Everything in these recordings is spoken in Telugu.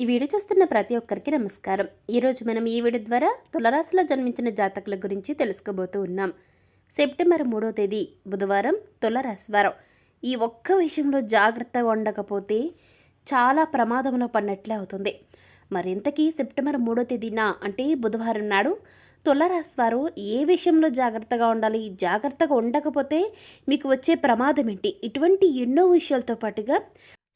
ఈ వీడియో చూస్తున్న ప్రతి ఒక్కరికి నమస్కారం. ఈరోజు మనం ఈ వీడియో ద్వారా తులరాశిలో జన్మించిన జాతకుల గురించి తెలుసుకోబోతూ ఉన్నాం. సెప్టెంబర్ మూడో తేదీ బుధవారం తులరాశి వారం. ఈ ఒక్క విషయంలో జాగ్రత్తగా ఉండకపోతే చాలా ప్రమాదంలో పడినట్లే అవుతుంది. మరింతకీ సెప్టెంబర్ మూడో తేదీన అంటే బుధవారం నాడు తులరాశి వారు ఏ విషయంలో జాగ్రత్తగా ఉండాలి? జాగ్రత్తగా ఉండకపోతే మీకు వచ్చే ప్రమాదం ఏంటి? ఇటువంటి ఎన్నో విషయాలతో పాటుగా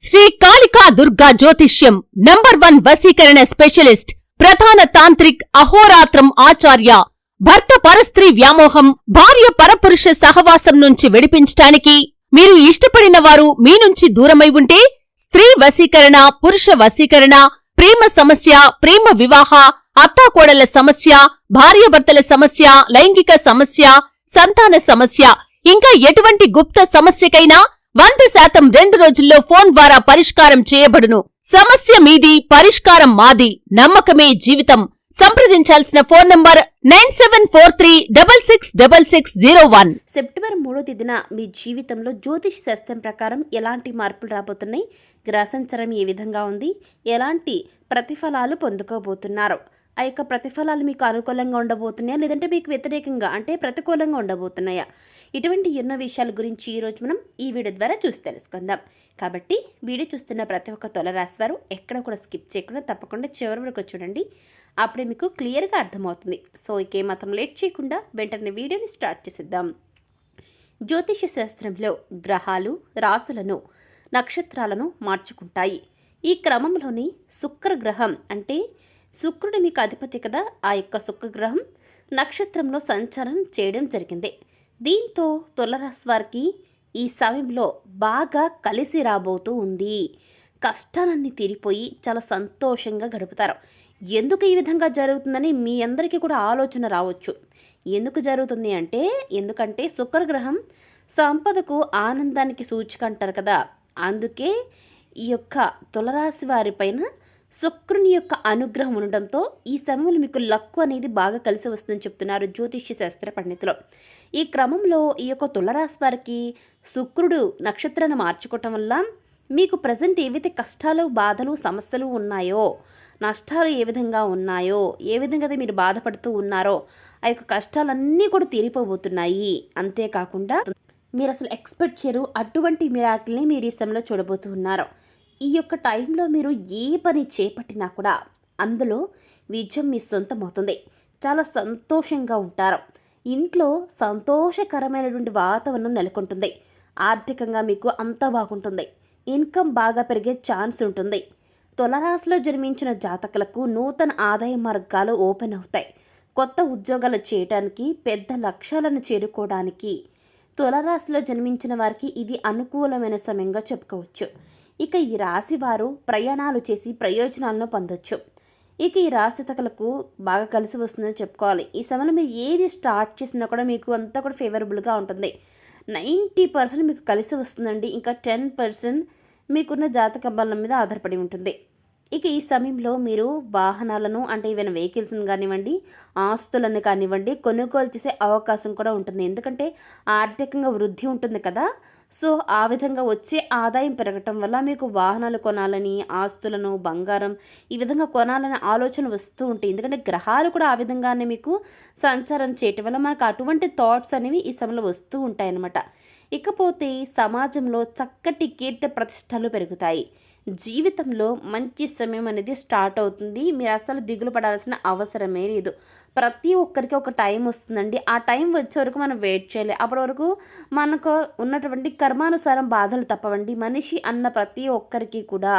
శ్రీ కాళికా దుర్గా జ్యోతిష్యం నంబర్ వన్ వశీకరణ స్పెషలిస్ట్ ప్రధాన తాంత్రిక్ అహోరాత్రం ఆచార్య. భర్త పరస్త్రీ వ్యామోహం భార్య పరపురుష సహవాసం నుంచి విడిపించటానికి మీరు ఇష్టపడిన వారు మీ నుంచి దూరమై ఉంటే స్త్రీ వశీకరణ పురుష వశీకరణ ప్రేమ సమస్య ప్రేమ వివాహ అత్తాకోడల సమస్య భార్యాభర్తల సమస్య లైంగిక సమస్య సంతాన సమస్య ఇంకా ఎటువంటి గుప్త సమస్యకైనా వంద శాతం రెండు రోజుల్లో ఫోన్ ద్వారా పరిష్కారం చేయబడును. సమస్య మీది పరిష్కారం మాది. నమ్మకమే జీవితం. సంప్రదించాల్సిన phone number nine seven four three double six double six zero one. September మూడో తేదీన మీ జీవితంలో జ్యోతిష్ శాస్త్రం ప్రకారం ఎలాంటి మార్పులు రాబోతున్నాయి? గ్రహసంచారం ఏ విధంగా ఉంది? ఎలాంటి ప్రతిఫలాలు పొందుకోబోతున్నారు? ఆ యొక్క ప్రతిఫలాలు మీకు అనుకూలంగా ఉండబోతున్నాయా? లేదంటే మీకు వ్యతిరేకంగా అంటే ప్రతికూలంగా ఉండబోతున్నాయా? ఇటువంటి ఎన్నో విషయాల గురించి ఈరోజు మనం ఈ వీడియో ద్వారా చూసి తెలుసుకుందాం. కాబట్టి వీడియో చూస్తున్న ప్రతి ఒక్క తొలరాశి వారు ఎక్కడ కూడా స్కిప్ చేయకుండా తప్పకుండా చివరి వరకు చూడండి. అప్పుడే మీకు క్లియర్గా అర్థమవుతుంది. సో ఇకేమాత్రం లేట్ చేయకుండా వెంటనే వీడియోని స్టార్ట్ చేసేద్దాం. జ్యోతిష శాస్త్రంలో గ్రహాలు రాసులను నక్షత్రాలను మార్చుకుంటాయి. ఈ క్రమంలోని శుక్రగ్రహం అంటే శుక్రుడు మీకు అధిపతి కదా ఆ యొక్క శుక్రగ్రహం నక్షత్రంలో సంచారం చేయడం జరిగింది. దీంతో తులరాశి వారికి ఈ సమయంలో బాగా కలిసి రాబోతూ ఉంది. కష్టాలన్నీ తీరిపోయి చాలా సంతోషంగా గడుపుతారు. ఎందుకు ఈ విధంగా జరుగుతుందని మీ అందరికీ కూడా ఆలోచన రావచ్చు. ఎందుకు జరుగుతుంది అంటే ఎందుకంటే శుక్రగ్రహం సంపదకు ఆనందానికి సూచిక అంటారు కదా. అందుకే ఈ యొక్క తులరాశి వారిపైన శుక్రుని యొక్క అనుగ్రహం ఉండడంతో ఈ సమయంలో మీకు లక్కు అనేది బాగా కలిసి వస్తుందని చెప్తున్నారు జ్యోతిష్య శాస్త్ర పండితులు. ఈ క్రమంలో ఈ యొక్క తులరాశి వారికి శుక్రుడు నక్షత్రాన్ని మార్చుకోవటం వల్ల మీకు ప్రజెంట్ ఏవైతే కష్టాలు బాధలు సమస్యలు ఉన్నాయో నష్టాలు ఏ విధంగా ఉన్నాయో ఏ విధంగా అయితే మీరు బాధపడుతూ ఉన్నారో ఆ యొక్క కష్టాలన్నీ కూడా తీరిపోబోతున్నాయి. అంతేకాకుండా మీరు అసలు ఎక్స్పెక్ట్ చేయరు. అటువంటి మిరాకిల్ని మీరు ఈ సమయంలో చూడబోతున్నారు. ఈ యొక్క టైంలో మీరు ఏ పని చేపట్టినా కూడా అందులో విజయం మీ సొంతం అవుతుంది చాలా సంతోషంగా ఉంటారు. ఇంట్లో సంతోషకరమైనటువంటి వాతావరణం నెలకొంటుంది. ఆర్థికంగా మీకు అంతా బాగుంటుంది. ఇన్కమ్ బాగా పెరిగే ఛాన్స్ ఉంటుంది. తులరాశిలో జన్మించిన జాతకులకు నూతన ఆదాయ మార్గాలు ఓపెన్ అవుతాయి. కొత్త ఉద్యోగాలు చేయడానికి పెద్ద లక్ష్యాలను చేరుకోవడానికి తులరాశిలో జన్మించిన వారికి ఇది అనుకూలమైన సమయంగా చెప్పుకోవచ్చు. ఇక ఈ రాశి వారు ప్రయాణాలు చేసి ప్రయోజనాలను పొందొచ్చు. ఇక ఈ రాశి తకలకు బాగా కలిసి వస్తుందని చెప్పుకోవాలి. ఈ సమయంలో మీరు ఏది స్టార్ట్ చేసినా కూడా మీకు అంతా కూడా ఫేవరబుల్గా ఉంటుంది. నైంటీ పర్సెంట్ మీకు కలిసి వస్తుందండి. ఇంకా టెన్ పర్సెంట్ మీకున్న జాతక బలం మీద ఆధారపడి ఉంటుంది. ఇక ఈ సమయంలో మీరు వాహనాలను అంటే ఏవైనా వెహికల్స్ని కానివ్వండి ఆస్తులను కానివ్వండి కొనుగోలు చేసే అవకాశం కూడా ఉంటుంది. ఎందుకంటే ఆర్థికంగా వృద్ధి ఉంటుంది కదా. సో ఆ విధంగా వచ్చే ఆదాయం పెరగటం వల్ల మీకు వాహనాలు కొనాలని ఆస్తులను బంగారం ఈ విధంగా కొనాలనే ఆలోచన వస్తూ ఉంటాయి ఎందుకంటే గ్రహాలు కూడా ఆ విధంగానే మీకు సంచారం చేయటం వల్ల మనకు అటువంటి థాట్స్ అనేవి ఈ సమయంలో వస్తూ ఉంటాయన్నమాట. ఇకపోతే సమాజంలో చక్కటి కీర్తి ప్రతిష్టలు పెరుగుతాయి. జీవితంలో మంచి సమయం అనేది స్టార్ట్ అవుతుంది. మీరు అసలు దిగులు పడాల్సిన అవసరమే లేదు. ప్రతి ఒక్కరికి ఒక టైం వస్తుందండి. ఆ టైం వచ్చే వరకు మనం వెయిట్ చేయాలి. అప్పటి వరకు మనకు ఉన్నటువంటి కర్మానుసారం బాధలు తప్పవండి. మనిషి అన్న ప్రతి ఒక్కరికి కూడా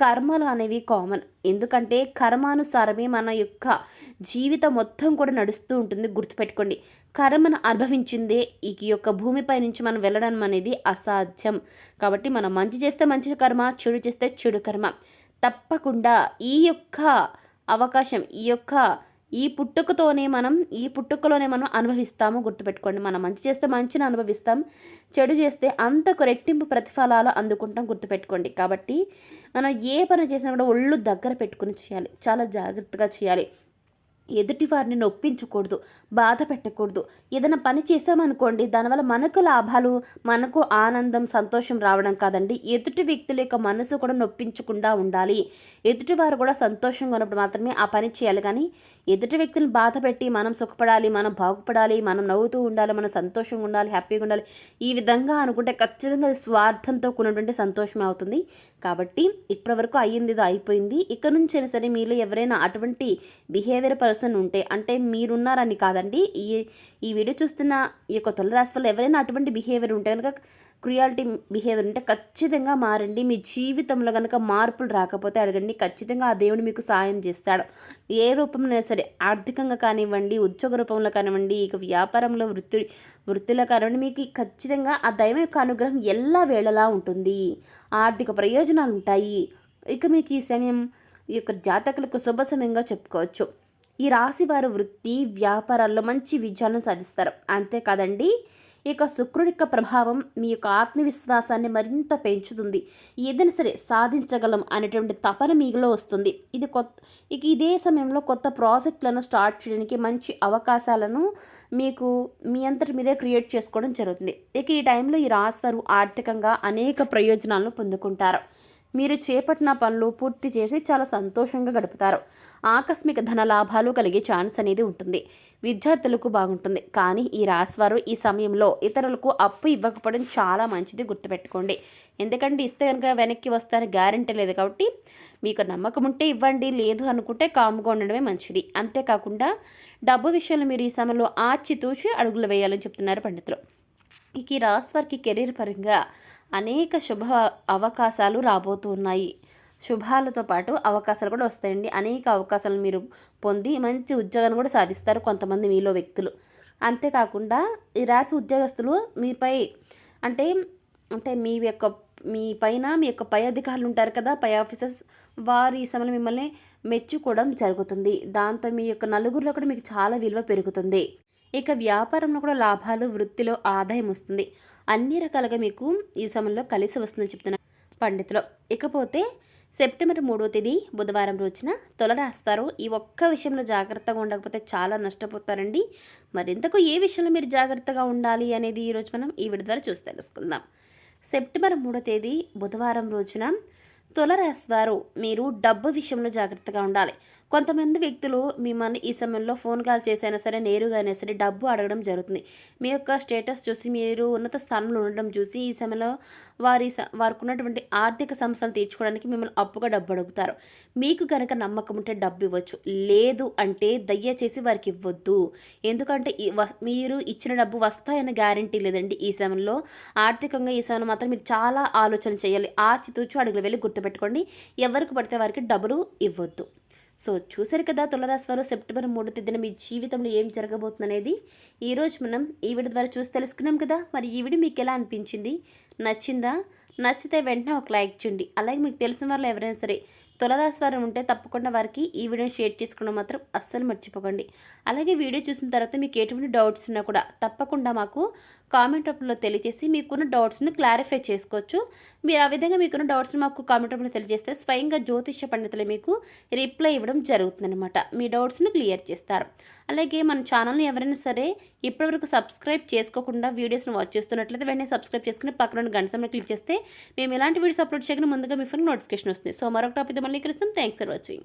కర్మలు అనేవి కామన్. ఎందుకంటే కర్మానుసారమే మన యొక్క జీవితం మొత్తం కూడా నడుస్తూ ఉంటుంది. గుర్తుపెట్టుకోండి. కర్మను అనుభవించిందే ఈ యొక్క భూమిపై నుంచి మనం వెళ్ళడం అనేది అసాధ్యం. కాబట్టి మనం మంచి చేస్తే మంచి కర్మ చెడు చేస్తే చెడు కర్మ. తప్పకుండా ఈ యొక్క అవకాశం ఈ యొక్క ఈ పుట్టుకతోనే మనం ఈ పుట్టుకలోనే మనం అనుభవిస్తాము. గుర్తుపెట్టుకోండి మనం మంచి చేస్తే మంచిని అనుభవిస్తాం చెడు చేస్తే అంతకు రెట్టింపు ప్రతిఫలాలు అందుకుంటాం గుర్తుపెట్టుకోండి. కాబట్టి మనం ఏ పని చేసినా కూడా ఒళ్ళు దగ్గర పెట్టుకుని చేయాలి. చాలా జాగ్రత్తగా చేయాలి. ఎదుటివారిని నొప్పించకూడదు బాధ పెట్టకూడదు. ఏదైనా పని చేసామనుకోండి దానివల్ల మనకు లాభాలు మనకు ఆనందం సంతోషం రావడం కాదండి. ఎదుటి వ్యక్తుల యొక్క మనసు కూడా నొప్పించకుండా ఉండాలి. ఎదుటివారు కూడా సంతోషంగా ఉన్నప్పుడు మాత్రమే ఆ పని చేయాలి. కానీ ఎదుటి వ్యక్తులను బాధ పెట్టి మనం సుఖపడాలి మనం బాగుపడాలి మనం నవ్వుతూ ఉండాలి మనం సంతోషంగా ఉండాలి హ్యాపీగా ఉండాలి ఈ విధంగా అనుకుంటే ఖచ్చితంగా అది స్వార్థంతో కూడినటువంటి సంతోషమే అవుతుంది. కాబట్టి ఇప్పటివరకు అయ్యింది అయిపోయింది. ఇక్కడ నుంచి అయినా సరే మీలో ఎవరైనా అటువంటి బిహేవియర్ పర్సన్ ఉంటే అంటే మీరున్నారని కాదండి. ఈ ఈ వీడియో చూస్తున్న ఈ యొక్క తొలి వల్ల ఎవరైనా అటువంటి బిహేవియర్ ఉంటే కనుక క్రియాలిటీ బిహేవియర్ ఉంటే ఖచ్చితంగా మారండి. మీ జీవితంలో కనుక మార్పులు రాకపోతే అడగండి. ఖచ్చితంగా ఆ దేవుడు మీకు సాయం చేస్తాడు. ఏ రూపంలో సరే ఆర్థికంగా కానివ్వండి ఉద్యోగ రూపంలో కానివ్వండి ఇక వ్యాపారంలో వృత్తి వృత్తిలో కానివ్వండి మీకు ఖచ్చితంగా ఆ దైవం యొక్క అనుగ్రహం ఎలా వేళలా ఉంటుంది. ఆర్థిక ప్రయోజనాలు ఉంటాయి. ఇక మీకు ఈ సమయం ఈ యొక్క జాతకులకు శుభ సమయంగా చెప్పుకోవచ్చు. ఈ రాశి వారు వృత్తి వ్యాపారాల్లో మంచి విజయాలను సాధిస్తారు. అంతేకాదండి ఈ శుక్రుడి యొక్క ప్రభావం మీ యొక్క ఆత్మవిశ్వాసాన్ని మరింత పెంచుతుంది. ఏదైనా సరే సాధించగలం అనేటువంటి తపన మీలో వస్తుంది. ఇది కొత్త ఇక ఇదే సమయంలో కొత్త ప్రాజెక్టులను స్టార్ట్ చేయడానికి మంచి అవకాశాలను మీకు మీ అంతటి మీరే క్రియేట్ చేసుకోవడం జరుగుతుంది. ఇక ఈ టైంలో ఈ రాశి వారు ఆర్థికంగా అనేక ప్రయోజనాలను పొందుకుంటారు. మీరు చేపట్టిన పనులు పూర్తి చేసి చాలా సంతోషంగా గడుపుతారు. ఆకస్మిక ధన లాభాలు కలిగే ఛాన్స్ అనేది ఉంటుంది. విద్యార్థులకు బాగుంటుంది. కానీ ఈ రాశివారు ఈ సమయంలో ఇతరులకు అప్పు ఇవ్వకపోవడం చాలా మంచిది గుర్తుపెట్టుకోండి. ఎందుకంటే ఇస్తే కనుక వెనక్కి వస్తారని గ్యారంటీ లేదు కాబట్టి మీకు నమ్మకం ఉంటే ఇవ్వండి లేదు అనుకుంటే కాముగా ఉండడమే మంచిది. అంతేకాకుండా డబ్బు విషయంలో మీరు ఈ సమయంలో ఆచితూచి అడుగులు వేయాలని చెప్తున్నారు పండితులు. ఇక ఈ రాశి వారికి కెరీర్ పరంగా అనేక శుభ అవకాశాలు రాబోతున్నాయి. శుభాలతో పాటు అవకాశాలు కూడా వస్తాయండి. అనేక అవకాశాలు మీరు పొంది మంచి ఉద్యోగాన్ని కూడా సాధిస్తారు కొంతమంది మీలో వ్యక్తులు. అంతేకాకుండా ఈ రాశి ఉద్యోగస్తులు మీపై అంటే అంటే మీ యొక్క మీ పైన మీ యొక్క పై అధికారులు ఉంటారు కదా పై ఆఫీసర్స్ వారు ఈ సమయంలో మిమ్మల్ని మెచ్చుకోవడం జరుగుతుంది. దాంతో మీ యొక్క నలుగురిలో కూడా మీకు చాలా విలువ పెరుగుతుంది. ఇక వ్యాపారంలో కూడా లాభాలు వృత్తిలో ఆదాయం వస్తుంది. అన్ని రకాలుగా మీకు ఈ సమయంలో కలిసి వస్తుందని చెప్తున్నారు పండితులు. ఇకపోతే సెప్టెంబర్ మూడో తేదీ బుధవారం రోజున తొలరాస్తారు ఈ ఒక్క విషయంలో జాగ్రత్తగా ఉండకపోతే చాలా నష్టపోతారండి. మరింతకు ఏ విషయంలో మీరు జాగ్రత్తగా ఉండాలి అనేది ఈరోజు మనం ఈ విడి ద్వారా చూసి తెలుసుకుందాం. సెప్టెంబర్ మూడో తేదీ బుధవారం రోజున తులరాశి వారు మీరు డబ్బు విషయంలో జాగ్రత్తగా ఉండాలి. కొంతమంది వ్యక్తులు మిమ్మల్ని ఈ సమయంలో ఫోన్ కాల్ చేసైనా సరే నేరుగా అయినా సరే డబ్బు అడగడం జరుగుతుంది. మీ యొక్క స్టేటస్ చూసి మీరు ఉన్నత స్థానంలో ఉండడం చూసి ఈ సమయంలో వారి స- వారికి ఉన్నటువంటి ఆర్థిక సమస్యలు తీర్చుకోవడానికి మిమ్మల్ని అప్పుగా డబ్బు అడుగుతారు. మీకు కనుక నమ్మకం ఉంటే డబ్బు ఇవ్వచ్చు. లేదు అంటే దయచేసి వారికి ఇవ్వద్దు. ఎందుకంటే మీరు ఇచ్చిన డబ్బు వస్తాయన్న గ్యారంటీ లేదండి. ఈ సమయంలో ఆర్థికంగా ఈ సమయంలో మాత్రం మీరు చాలా ఆలోచన చేయాలి. ఆచితూచు అడుగులు వెళ్ళి గుర్తుపెట్టుకోండి. ఎవరికి పడితే వారికి డబ్బులు ఇవ్వద్దు. సో చూసారు కదా తులరాశి వారు సెప్టెంబర్ మూడు తేదీన మీ జీవితంలో ఏం జరగబోతుంది అనేది ఈరోజు మనం ఈ వీడియో ద్వారా చూసి తెలుసుకున్నాం కదా. మరి ఈ వీడియో మీకు ఎలా అనిపించింది? నచ్చిందా? నచ్చితే వెంటనే ఒక లైక్ చేయండి. అలాగే మీకు తెలిసిన వాళ్ళు ఎవరైనా సరే తులరాశి వారు ఉంటే తప్పకుండా వారికి ఈ వీడియోని షేర్ చేసుకోవడం మాత్రం అస్సలు మర్చిపోకండి. అలాగే వీడియో చూసిన తర్వాత మీకు ఎటువంటి డౌట్స్ ఉన్నా కూడా తప్పకుండా మాకు కామెంట్ రూపంలో తెలియజేసి మీకున్న డౌట్స్ని క్లారిఫై చేసుకోవచ్చు. మీరు ఆ విధంగా మీకున్న డౌట్స్ని మాకు కామెంట్ రూపంలో తెలియజేస్తే స్వయంగా జ్యోతిష పండితులు మీకు రిప్లై ఇవ్వడం జరుగుతుందన్నమాట. మీ డౌట్స్ని క్లియర్ చేస్తారు. అలాగే మన ఛానల్ని ఎవరైనా సరే ఇప్పటివరకు సబ్స్క్రైబ్ చేసుకోకుండా వీడియోస్ని వాచ్ చేస్తున్నట్లయితే వెంటనే సబ్స్క్రైబ్ చేసుకుని పక్కన గంట సమయంలో క్లిక్ చేస్తే మేము ఎలాంటి వీడియోస్ అప్లోడ్ చేయకుండా ముందుగా మీ ఫోన్ నోటిఫికేషన్ వస్తుంది. సో మరొక టాపిక్ మళ్ళీ కలుస్తాం. Thanks for watching